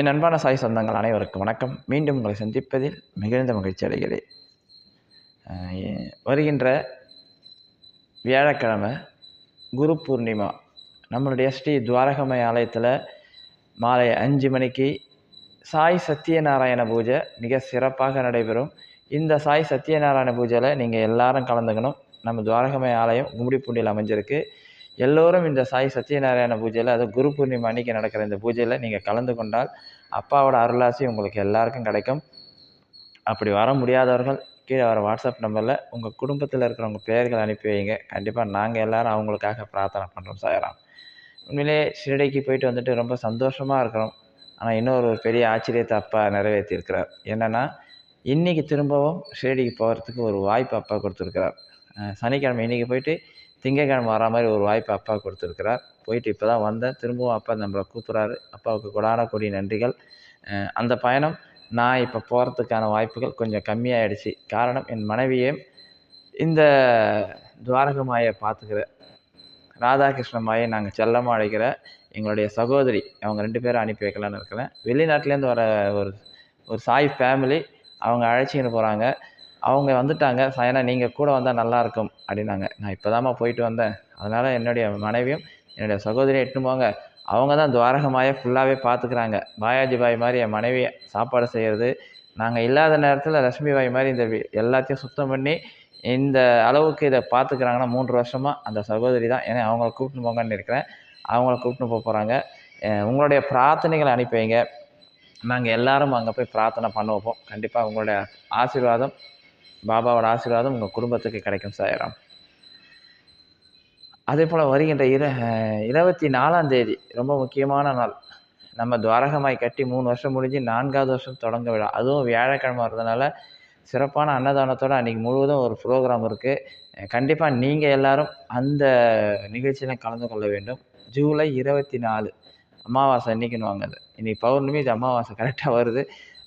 என் அன்பான சாய் சொந்தங்கள் அனைவருக்கும் வணக்கம். மீண்டும் உங்களை சந்திப்பதில் மிகுந்த மகிழ்ச்சி அடைகிறேன். வருகின்ற வியாழக்கிழமை குரு பூர்ணிமா. நம்மளுடைய ஸ்ரீ துவாரகமய ஆலயத்தில் மாலை அஞ்சு மணிக்கு சாய் சத்யநாராயண பூஜை மிக சிறப்பாக நடைபெறும். இந்த சாய் சத்யநாராயண பூஜையில் நீங்கள் எல்லாரும் கலந்துக்கணும். நம்ம துவாரகமய ஆலயம் கும்மிடிப்பூண்டியில் அமைஞ்சிருக்கு. எல்லோரும் இந்த சாய் சத்யநாராயண பூஜையில் அது குரு பூர்ணிமா அன்னைக்கு நடக்கிற இந்த பூஜையில் நீங்கள் கலந்து கொண்டால் அப்பாவோட அருளாசி உங்களுக்கு எல்லாருக்கும் கிடைக்கும். அப்படி வர முடியாதவர்கள் கீழே வர வாட்ஸ்அப் நம்பரில் உங்கள் குடும்பத்தில் இருக்கிறவங்க பெயர்கள் அனுப்பி வைங்க. கண்டிப்பாக நாங்கள் எல்லாரும் அவங்களுக்காக பிரார்த்தனை பண்ணுறோம் சாயராம். உண்மையிலே ஷிரடிக்கு போயிட்டு வந்துட்டு ரொம்ப சந்தோஷமாக இருக்கிறோம். ஆனால் இன்னொரு ஒரு பெரிய ஆச்சரியத்தை அப்பா நிறைவேற்றியிருக்கிறார். என்னென்னா இன்றைக்கி திரும்பவும் ஷிரடிக்கு போகிறதுக்கு ஒரு வாய்ப்பு அப்பா கொடுத்துருக்கிறார். சனிக்கிழமை இன்றைக்கி போயிட்டு திங்கக்கிழமை வர மாதிரி ஒரு வாய்ப்பு அப்பா கொடுத்துருக்கிறார். போயிட்டு இப்போ தான் வந்தேன். திரும்பவும் அப்பா நம்மளை கூப்பிட்றாரு. அப்பாவுக்கு கொடான கொடி நன்றிகள். அந்த பயணம் நான் இப்போ போகிறதுக்கான வாய்ப்புகள் கொஞ்சம் கம்மியாயிடுச்சு. காரணம் என் மனைவியே இந்த துவாரகமாயை பார்த்துக்கிற ராதாகிருஷ்ண மாயை நாங்கள் செல்லமாக அழைக்கிற எங்களுடைய சகோதரி அவங்க ரெண்டு பேரும் அனுப்பி வைக்கலான்னு இருக்கிறேன். வெளிநாட்டிலேருந்து வர ஒரு ஒரு சாய் ஃபேமிலி அவங்க அழைச்சிக்கிட்டு போகிறாங்க அவங்க வந்துட்டாங்க. சாயனா நீங்கள் கூட வந்தால் நல்லாயிருக்கும் அப்படின்னாங்க. நான் இப்போ போயிட்டு வந்தேன். அதனால் என்னுடைய மனைவியும் என்னுடைய சகோதரியை எட்டுன்னு போங்க. அவங்க தான் துவாரகமாயை ஃபுல்லாகவே பார்த்துக்கிறாங்க. பாயாஜி பாய் மாதிரி என் மனைவியை சாப்பாடு செய்கிறது நாங்கள் இல்லாத நேரத்தில் லட்சுமி பாய் மாதிரி இந்த எல்லாத்தையும் சுத்தம் பண்ணி இந்த அளவுக்கு இதை பார்த்துக்கிறாங்கன்னா மூன்று வருஷமாக அந்த சகோதரி தான். ஏன்னா அவங்கள கூப்பிட்டு போங்கன்னு இருக்கிறேன். அவங்கள கூப்பிட்டு போக போகிறாங்க உங்களுடைய பிரார்த்தனைகளை அனுப்பி வைங்க. நாங்கள் எல்லாரும் அங்கே போய் பிரார்த்தனை பண்ண வைப்போம் கண்டிப்பாக உங்களுடைய ஆசீர்வாதம் பாபாவோட ஆசீர்வாதம் உங்கள் குடும்பத்துக்கு கிடைக்கும் சாயராம். அதே போல் வருகின்ற இர இருபத்தி நாலாம் தேதி ரொம்ப முக்கியமான நாள். நம்ம துவாரகமாய் கட்டி மூணு வருஷம் முடிஞ்சு நான்காவது வருஷம் தொடங்க விழா. அதுவும் வியாழக்கிழமை வர்றதுனால சிறப்பான அன்னதானத்தோடு அன்றைக்கி முழுவதும் ஒரு ப்ரோக்ராம் இருக்குது கண்டிப்பாக நீங்கள் எல்லாரும் அந்த நிகழ்ச்சியில் கலந்து கொள்ள வேண்டும். ஜூலை இருபத்தி நாலு அமாவாசை அன்னைக்குன்னு வாங்க அது. இன்னைக்கு பௌர்ணமி இது அமாவாசை கரெக்டாக வருது.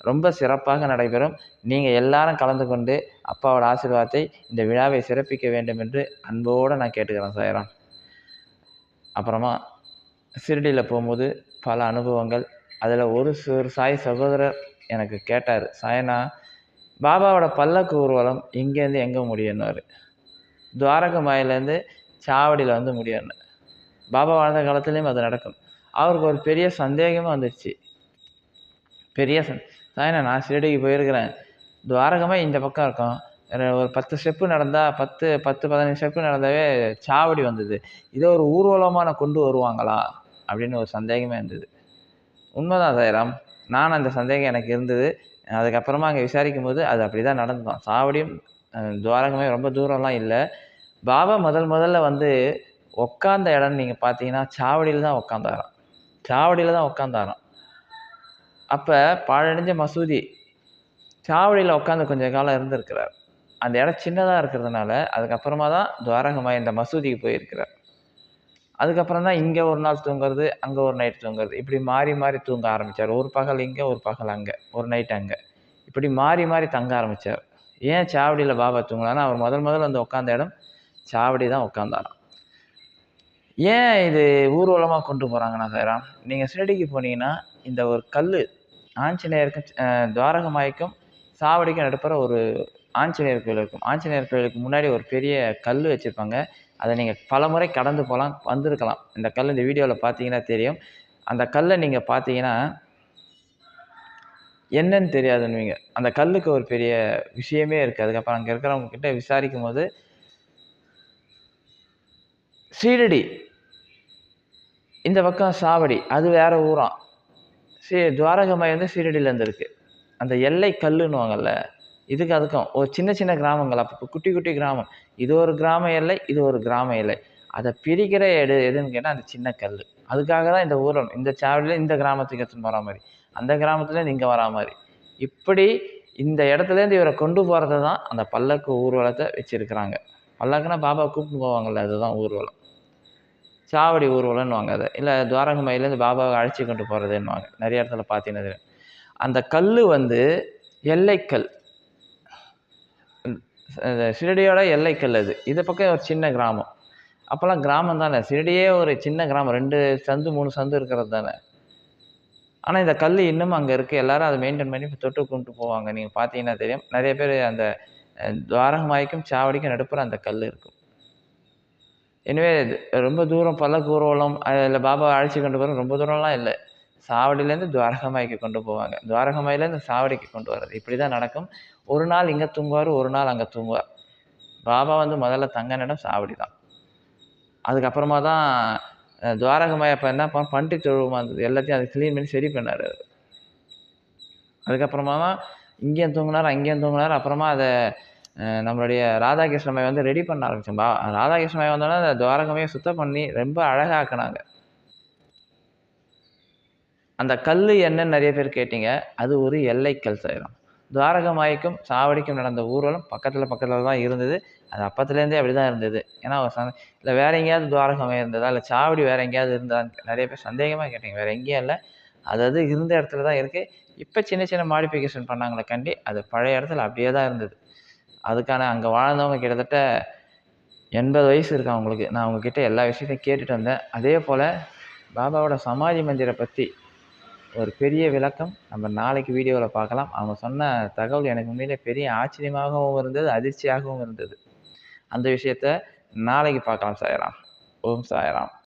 ரொம்ப சிறப்பாக நடைபெறும். நீங்கள் எல்லாரும் கலந்து கொண்டு அப்பாவோட ஆசீர்வாதத்தை இந்த விழாவை சிறப்பிக்க வேண்டும் என்று அன்போடு நான் கேட்டுக்கிறேன் சாயரம். அப்புறமா ஷிரடியில் போகும்போது பல அனுபவங்கள். அதில் ஒரு சிறு சாய் சகோதரர் எனக்கு கேட்டார் சாயனா பாபாவோட பல்லக்கு ஊர்வலம் இங்கேருந்து எங்கே முடியும்னாரு? துவாரகமாயிலேருந்து சாவடியில் வந்து முடியும்னு. பாபா வாழ்ந்த காலத்துலேயும் அது நடக்கும். அவருக்கு ஒரு பெரிய சந்தேகமும் வந்துடுச்சு பெரிய சந் சாயனா நான் ஷிரடிக்கு போயிருக்கிறேன். துவாரகமாக இந்த பக்கம் இருக்கும். ஒரு- ஒரு பத்து ஸ்டெப்பு நடந்தால் பத்து பத்து பதினஞ்சு ஸ்டெப்பு நடந்தாவே சாவடி வந்தது. இதை ஒரு ஊர்வலமான கொண்டு வருவாங்களா? அப்படின்னு ஒரு சந்தேகமே இருந்தது. உண்மைதான் சாய்ராம் நான் அந்த சந்தேகம் எனக்கு இருந்தது. அதுக்கப்புறமா அங்கே விசாரிக்கும் போது அது அப்படி தான் நடந்தோம் சாவடியும் துவாரகமே ரொம்ப தூரம்லாம் இல்லை. பாபா முதல் முதல்ல வந்து உக்காந்த இடம்னு நீங்கள் பார்த்தீங்கன்னா சாவடியில் தான் உக்காந்தாராம். சாவடியில் தான் உக்காந்தாராம். அப்போ பாழடைஞ்ச மசூதி சாவடியில் உட்காந்து கொஞ்ச காலம் இருந்திருக்கிறார். அந்த இடம் சின்னதாக இருக்கிறதுனால அதுக்கப்புறமா தான் துவாரகமாய் இந்த மசூதிக்கு போயிருக்கிறார். அதுக்கப்புறம் தான் இங்கே ஒரு நாள் தூங்குறது அங்கே ஒரு நைட் தூங்குறது. இப்படி மாறி மாறி தூங்க ஆரம்பித்தார் ஒரு பகல் இங்கே ஒரு பகல் அங்கே ஒரு நைட் அங்கே. இப்படி மாறி மாறி தங்க ஆரம்பித்தார் ஏன் சாவடியில் பாபா தூங்கலான்னா அவர் முதல் முதல்ல வந்து உட்காந்த இடம் சாவடி தான் உட்காந்தாராம் ஏன் இது ஊர்வலமாக கொண்டு போகிறாங்கண்ணா சாராம் நீங்கள் ஷிரடிக்கு போனீங்கன்னா இந்த ஒரு கல் ஆஞ்சநேயருக்கும் துவாரகமாய்க்கும் சாவடிக்கும் நடுப்புற ஒரு ஆஞ்சநேயர் கோயில் இருக்கும். ஆஞ்சநேயர் கோயிலுக்கு முன்னாடி ஒரு பெரிய கல் வச்சுருப்பாங்க. அதை நீங்கள் பல முறை கடந்து போகலாம் வந்திருக்கலாம். இந்த கல் இந்த வீடியோவில் பார்த்தீங்கன்னா தெரியும். அந்த கல்லை நீங்கள் பார்த்தீங்கன்னா என்னன்னு தெரியாதுன்னுவீங்க. அந்த கல்லுக்கு ஒரு பெரிய விஷயமே இருக்குது அதுக்கப்புறம் அங்கே இருக்கிறவங்க கிட்ட விசாரிக்கும் போது சீரடி இந்த பக்கம் சாவடி அது வேறு ஊராம் ஸ்ரீ துவாரகமாய் வந்து ஷீரடியிலேருந்து இருக்குது அந்த எல்லை கல்லுன்னுவாங்கல்ல இதுக்கு அதுக்கும் ஒரு சின்ன சின்ன கிராமங்கள் அப்போ குட்டி குட்டி கிராமம். இது ஒரு கிராம எல்லை இது ஒரு கிராம எல்லை. அதை பிரிக்கிற எடு எதுன்னு கேட்டால் அந்த சின்ன கல் அதுக்காக தான் இந்த ஊரில் இந்த சாவடியில் இந்த கிராமத்துக்கு எடுத்துன்னு வரா மாதிரி. அந்த கிராமத்துலேருந்து இங்கே வரா மாதிரி. இப்படி இந்த இடத்துலேருந்து இவரை கொண்டு போகிறது தான் அந்த பல்லக்கு ஊர்வலத்தை வச்சுருக்கிறாங்க. பல்லக்குன்னா பாபா கூப்பிட்டு போவாங்கல்ல அதுதான் ஊர்வலம். சாவடி ஊர்வலம்னுவாங்க அதை. இல்லை துவாரகமையிலேருந்து பாபாவை அழைச்சி கொண்டு போகிறதுன்னுவாங்க நிறைய இடத்துல பார்த்தீங்கன்னா தெரியும். அந்த கல் வந்து எல்லைக்கல். அந்த ஷிரடியோட எல்லைக்கல் அது. இது பக்கம் ஒரு சின்ன கிராமம். அப்போல்லாம் கிராமம் தானே. ஷிரடியே ஒரு சின்ன கிராமம். ரெண்டு சந்து மூணு சந்து இருக்கிறது தானே. ஆனால் இந்த கல் இன்னும் அங்கே இருக்குது எல்லாரும் அதை மெயின்டைன் பண்ணி தொட்டு கொண்டு போவாங்க. நீங்கள் பார்த்தீங்கன்னா தெரியும். நிறைய பேர் அந்த துவாரகமாய்க்கும் சாவடிக்கும் நடுப்புற அந்த கல் இருக்கும். எனவே ரொம்ப தூரம் பல ஊர்வலம் அதில் பாபா அழைச்சி கொண்டு போகிற ரொம்ப தூரம்லாம் இல்லை. சாவடியிலேருந்து துவாரகமாய்க்கு கொண்டு போவாங்க. துவாரகமாயிலேருந்து சாவடிக்கு கொண்டு வர்றது. இப்படி தான் நடக்கும். ஒரு நாள் இங்கே தூங்குவார் ஒரு நாள் அங்கே தூங்குவார். பாபா வந்து முதல்ல தங்க இடம் சாவடி தான் அதுக்கப்புறமா தான் அஹ், துவாரகமாய் அப்போ என்ன பண்ண பண்டி தொழுவமாக இருந்தது. எல்லாத்தையும் அதை க்ளீன் பண்ணி சரி பண்ணார் அதுக்கப்புறமா தான் இங்கேயும் தூங்கினார் அங்கேயும் தூங்கினார் அப்புறமா அதை நம்மளுடைய ராதாகிருஷ்ணமாய் வந்து ரெடி பண்ண ஆரம்பிச்சோம் ராதாகிருஷ்ணமை ராதாகிருஷ்ணமாய் அந்த துவாரகமே சுத்தம் பண்ணி ரொம்ப அழகாக்குனாங்க. அந்த கல் என்னன்னு நிறைய பேர் கேட்டீங்க. அது ஒரு எல்லைக்கல் சேரம் துவாரகமாய்க்கும் சாவடிக்கும் நடந்த ஊர்வலம் பக்கத்தில் பக்கத்தில் தான் இருந்தது. அது அப்பத்துலேருந்தே அப்படி தான் இருந்தது. ஏன்னா ஒரு சந்த இல்லை வேற எங்கேயாவது துவாரகமே இருந்ததா? இல்லை சாவடி வேற எங்கேயாவது இருந்தான்னு நிறைய பேர் சந்தேகமாக கேட்டீங்க. வேற எங்கேயும் இல்லை. அது அது இருந்த இடத்துல தான் இருக்குது இப்போ சின்ன சின்ன மாடிஃபிகேஷன் பண்ணாங்களே கண்டி அது பழைய இடத்துல அப்படியே தான் இருந்தது. அதுக்கான அங்கே வாழ்ந்தவங்க கிட்டத்தட்ட எண்பது வயசு இருக்கா அவங்களுக்கு. நான் அவங்கக்கிட்ட எல்லா விஷயத்தையும் கேட்டுட்டு வந்தேன். அதே போல் பாபாவோட சமாதி மந்திரை பற்றி ஒரு பெரிய விளக்கம். நம்ம நாளைக்கு வீடியோவில் பார்க்கலாம். அவங்க சொன்ன தகவல் எனக்கு உண்மையிலே பெரிய ஆச்சரியமாகவும் இருந்தது அதிர்ச்சியாகவும் இருந்தது. அந்த விஷயத்த நாளைக்கு பார்க்கலாம் சாயராம். ஓம் சாயராம்.